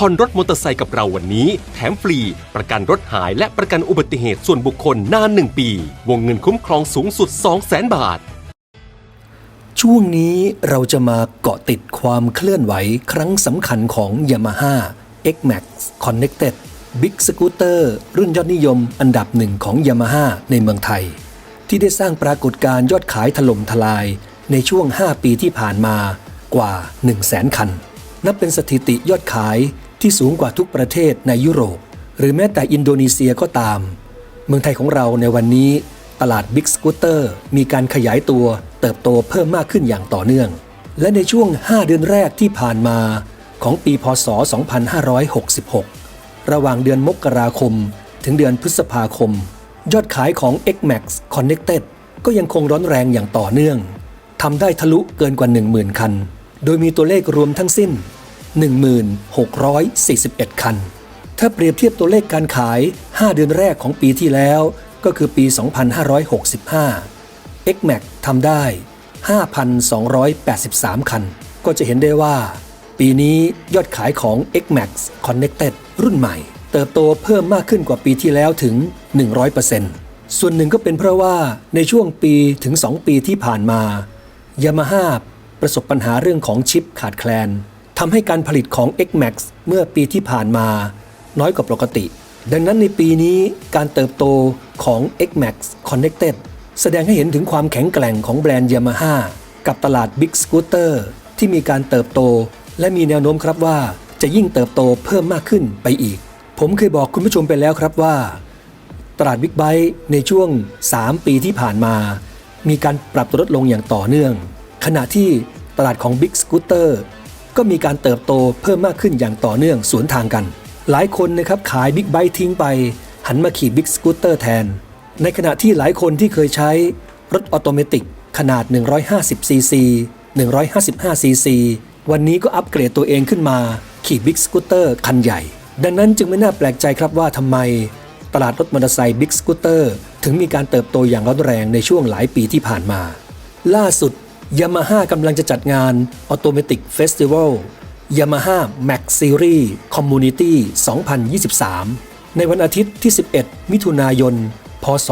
ผ่อนรถมอเตอร์ไซค์กับเราวันนี้ แถมฟรี ประกันรถหายและประกันอุบัติเหตุส่วนบุคคลนาน1ปี วงเงินคุ้มครองสูงสุด 200,000 บาท ช่วงนี้เราจะมาเกาะติดความเคลื่อนไหวครั้งสำคัญของ Yamaha X-Max Connected Big Scooter รุ่นยอดนิยมอันดับหนึ่งของ Yamaha ในเมืองไทย ที่ได้สร้างปรากฏการณ์ยอดขายถล่มทลาย ในช่วง 5 ปีที่ผ่านมากว่า 1 0 0 0 0แสนคัน นับเป็นสถิติยอดขาย ที่สูงกว่าทุกประเทศในยุโรป หรือแม้แต่อินโดนีเซียก็ตาม เมืองไทยของเราในวันนี้ ตลาด Big Scooter มีการขยายตัวเติบโตเพิ่มมากขึ้นอย่างต่อเนื่อง และในช่วง 5 เดือนแรกที่ผ่านมาของปีพศ 2566 ระหว่างเดือนมกราคม ถึงเดือนพฤษภาคม ยอดขายของ X-Max Connected ก็ยังคงร้อนแรงอย่างต่อเนื่องทำได้ทะลุเกินกว่า 10,000 คัน โดยมีตัวเลขรวมทั้งสิ้น 1641 คัน ถ้าเปรียบเทียบตัวเลขการขาย 5 เดือนแรกของปีที่แล้ว ก็คือปี 2565 X-Max ทำได้ 5,283 คัน ก็จะเห็นได้ว่า ปีนี้ยอดขายของ X-Max Connected รุ่นใหม่ เติบโตเพิ่มมากขึ้นกว่าปีที่แล้วถึง 100%ส่วนหนึ่งก็เป็นเพราะว่าในช่วงปีถึง 2 ปีที่ผ่านมา Yamaha ประสบปัญหาเรื่องของชิปขาดแคลน ทำให้การผลิตของ X-Max เมื่อปีที่ผ่านมา น้อยกว่าปกติ ดังนั้นในปีนี้การเติบโตของ X-Max Connected แสดงให้เห็นถึงความแข็งแกร่งของแบรนด์ Yamaha กับตลาด Big Scooter ที่มีการเติบโต และมีแนวโน้มครับว่าจะยิ่งเติบโตเพิ่มมากขึ้นไปอีก ผมเคยบอกคุณผู้ชมไปแล้วครับว่า ตลาดบิ๊กไบค์ในช่วง 3 ปีที่ผ่านมา มีการปรับตัวลดลงอย่างต่อเนื่อง ขณะที่ตลาดของ Big Scooter ก็ ก็มีการเติบโตเพิ่มมากขึ้นอย่างต่อเนื่องสวนทางกัน หลายคนนะครับขายบิ๊กไบค์ทิ้งไป หันมาขี่บิ๊กสกูตเตอร์แทน ในขณะที่หลายคนที่เคยใช้รถออโตเมติกขนาด 150 ซีซี 155 ซีซี วันนี้ก็อัปเกรดตัวเองขึ้นมา ขี่บิ๊กสกูตเตอร์คันใหญ่ ดังนั้นจึงไม่น่าแปลกใจครับว่าทำไม ตลาดรถมอเตอร์ไซค์บิ๊กสกูตเตอร์ถึงมีการเติบโตอย่างร้อนแรงในช่วงหลายปีที่ผ่านมา ล่าสุด Yamaha กำลังจะจัดงาน Automatic Festival Yamaha Max Series Community 2023 ในวันอาทิตย์ที่ 11 มิถุนายน พศ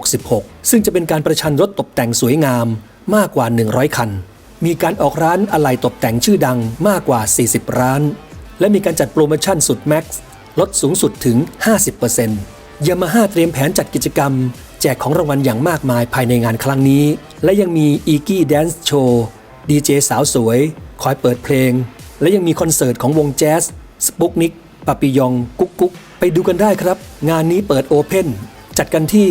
2566 ซึ่งจะเป็นการประชันรถตกแต่งสวยงามมากกว่า 100 คัน มีการออกร้านอะไหล่ตกแต่งชื่อดังมากกว่า 40 ร้าน และมีการจัดโปรโมชั่นสุดแม็กซ์ลดสูงสุดถึง 50% Yamaha เตรียมแผนจัดกิจกรรม แจกของรางวัลอย่างมากมายภายในงานครั้งนี้ และยังมี e ีกี้แดนซ์โชว์ดีเจสาวสวย คอยเปิดเพลง และยังมีคอนเสิร์ตของวงแจ๊สสปุกนิกปาปิยอง กุ๊กกุ๊กไปดูกันได้ครับ งานนี้เปิดโอเพนจัดกันที่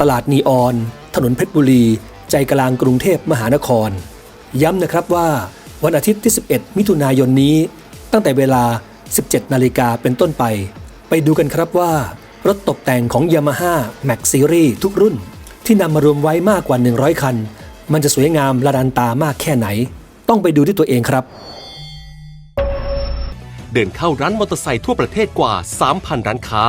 ตลาดนีออน ถนนเพชรบุรี ใจกลางกรุงเทพมหานคร ย้ำนะครับว่าวันอาทิตย์ที่ 11 มิถุนายนนี้ ตั้งแต่เวลา 17 นาฬิกาเป็นต้นไป ไปดูกันครับว่า รถตกแต่งของ Yamaha Max Series ทุกรุ่น ที่นำมารวมไว้มากกว่า 100 คัน มันจะสวยงามระดันตามากแค่ไหน ต้องไปดูด้วยตัวเองครับ เดินเข้าร้านมอเตอร์ไซค์ทั่วประเทศกว่า 3,000 ร้านค้า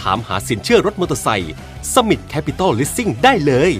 ถามหาสินเชื่อรถมอเตอร์ไซค์ Summit Capital Leasing ได้เลย